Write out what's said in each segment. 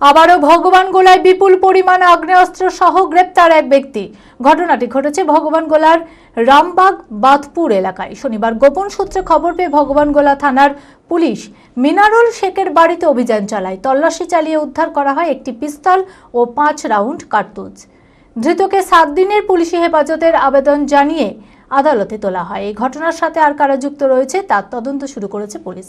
আবারও ভগবান গোলায় বিপুল পরিমাণ আগ্নেয়াস্ত্র সহ গ্রেপ্তার এক ব্যক্তি। ঘটনাটি ঘটেছে ভগবান গোলার রামবাগ বাদপুর এলাকায়। শনিবার গোপন সূত্রে খবর পেয়ে ভগবান গোলা থানার পুলিশ মিনারুল শেখের বাড়িতে অভিযান চালায়। তল্লাশি চালিয়ে উদ্ধার করা হয় একটি পিস্তল ও পাঁচ রাউন্ড কার্তুজ। ধৃতকে সাত দিনের পুলিশি হেফাজতের আবেদন জানিয়ে আদালতে তোলা হয়। এই ঘটনার সাথে আর কারা যুক্ত রয়েছে তার তদন্ত শুরু করেছে পুলিশ।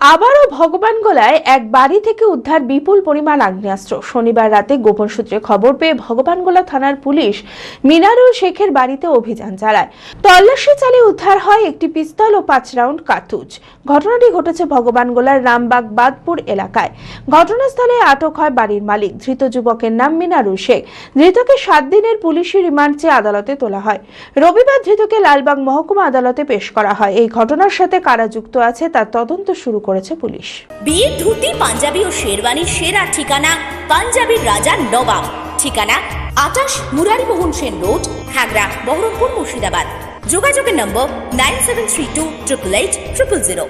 আবারও ভগবান গোলায় এক বাড়ি থেকে উদ্ধার বিপুল পরিমাণ আগ্নেয়াস্ত্র। শনিবার রাতে গোপন সূত্রে খবর পেয়ে ভগবানগোলা থানার পুলিশ মিনারুল শেখের বাড়িতে অভিযান চালায়। তল্লাশি চালিয়ে উদ্ধার হয় একটি পিস্তল ও পাঁচ রাউন্ড কার্তুজ। ঘটনাটি ঘটেছে ভগবানগোলার রামবাগ বাদপুর এলাকায়। ঘটনাস্থলে আটক হয় বাড়ির মালিক, ধৃত যুবকের নাম মিনারুল শেখ। ধৃতকে সাত দিনের পুলিশি রিমান্ড চেয়ে আদালতে তোলা হয়। রবিবার ধৃতকে লালবাগ মহকুমা আদালতে পেশ করা হয়। এই ঘটনার সাথে কারা যুক্ত আছে তার তদন্ত শুরু করেছে পুলিশ। বিয়ের ধুতি, পাঞ্জাবি ও শেরওয়ানির সেরা ঠিকানা পাঞ্জাবির রাজা নবাব। ঠিকানা আটাশ মুরারিমোহন সেন রোড হাগরা বহরমপুর মুর্শিদাবাদ। যোগাযোগের নম্বর nine seven three two triple eight triple zero.